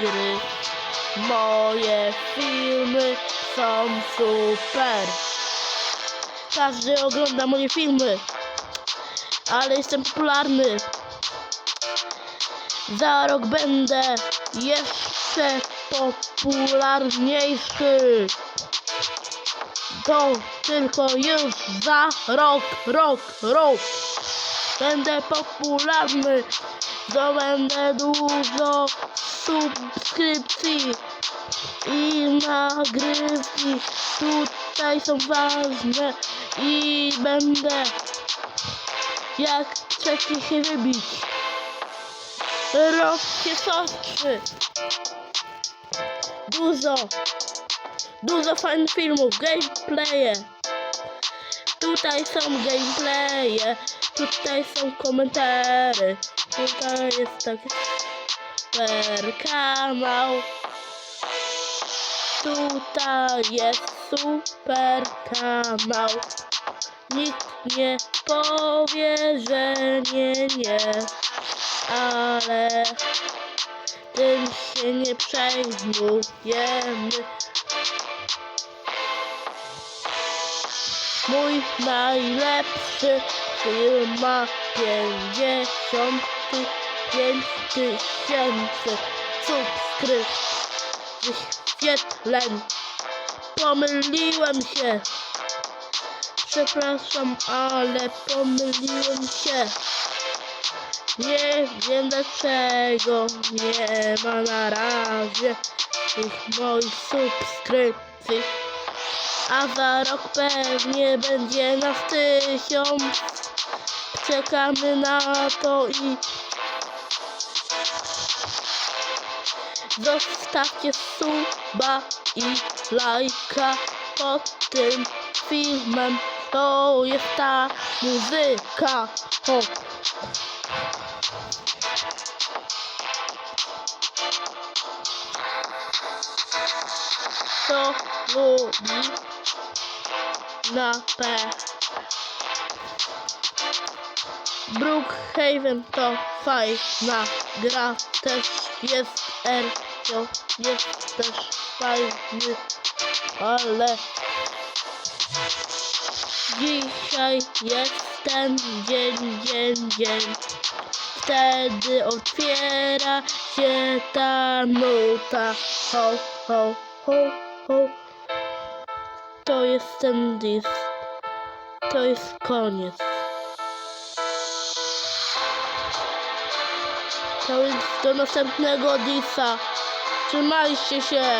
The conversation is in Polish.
gry. Moje filmy są super. Każdy ogląda moje filmy, ale jestem popularny. Za rok będę jeszcze popularniejszy. To tylko już za rok, rok, rok. Będę popularny, zdobędę dużo subskrypcji i nagrywki tutaj są ważne i będę jak trzeci się wybić. Rok się toczy. Dużo, dużo fajnych filmów, gameplaye. Tutaj są gameplaye, tutaj są komentarze, tutaj jest taki super kanał. Tutaj jest super kanał. Nikt nie powie, że nie, nie, ale tym się nie przejmujemy. Mój najlepszy film ma 55 tysięcy subskrypcji. Pomyliłem się. Przepraszam, ale pomyliłem się. Nie wiem dlaczego nie ma na razie tych moich subskrypcji. A za rok pewnie będzie nas tysiąc. Czekamy na to i zostawcie suba i lajka pod tym filmem. To jest ta muzyka. Ho. To lubi na P. Brookhaven to fajna gra, też jest Ercio, jest też fajny, ale dzisiaj jest ten dzień, dzień, dzień. Wtedy otwiera się ta nuta. Ho, ho, ho, ho. To jest ten dis. To jest koniec. To jest do następnego disa. Trzymajcie się.